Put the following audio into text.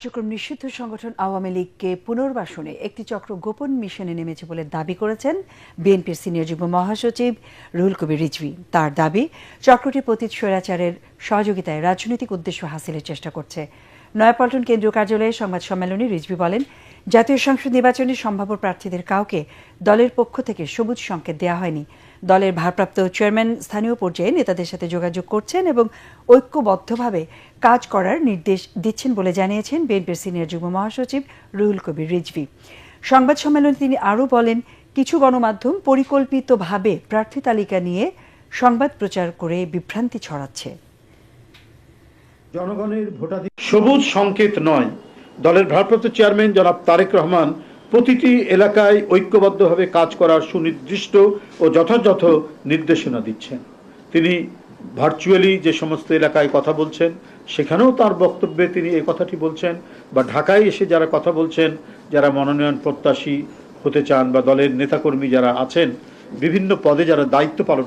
কার্যক্রম নিষিদ্ধ সংগঠন আওয়ামী লীগকে পুনর্বাসনে একটি চক্র গোপন মিশনে নেমেছে বলে দাবি করেছেন বিএনপির সিনিয়র যুগ্ম মহাসচিব রুহুল কবির রিজভি। তার দাবি, চক্রটি পতীত স্বৈরাচারের সহযোগিতায় রাজনৈতিক উদ্দেশ্য হাসিলের চেষ্টা করছে। নয়াপল্টন কেন্দ্রীয় কার্যালয়ে সংবাদ সম্মেলনে রিজভি বলেন জাতীয় সংসদ নির্বাচনে সম্ভাব্য প্রার্থীদের কাউকে দলের পক্ষ থেকে সবুজ সংকেত দেওয়া হয়নি। দলের ভারপ্রাপ্ত চেয়ারম্যান স্থানীয় পর্যায়ে নেতাদের সাথে যোগাযোগ করছেন এবং ঐক্যবদ্ধভাবে কাজ করার নির্দেশ দিচ্ছেন বলে জানিয়েছেন বিএনপির সিনিয়র যুগ্ম মহাসচিব রুহুল কবির রিজভী। সংবাদ সম্মেলনে তিনি আরও বলেন, কিছু গণমাধ্যম পরিকল্পিতভাবে প্রার্থী তালিকা নিয়ে সংবাদ প্রচার করে বিভ্রান্তি ছড়াচ্ছে। জনগণের ভোটাধিকার সবুজ সংকেত নয়। দলের ভারপ্রাপ্ত চেয়ারম্যান জনাব তারেক রহমান প্রতিটি এলাকায় ঐক্যবদ্ধভাবে কাজ করার সুনির্দিষ্ট ও যথাযথ নির্দেশনা দিচ্ছেন। তিনি ভার্চুয়ালি যে সমস্ত এলাকায় কথা বলছেন, সেখানেও তার বক্তব্যে তিনি এই কথাটি বলছেন বা ঢাকায় এসে যারা কথা বলছেন, যারা মনোনয়ন প্রত্যাশী হতে চান বা দলের নেতাকর্মী যারা আছেন, বিভিন্ন পদে যারা দায়িত্ব পালন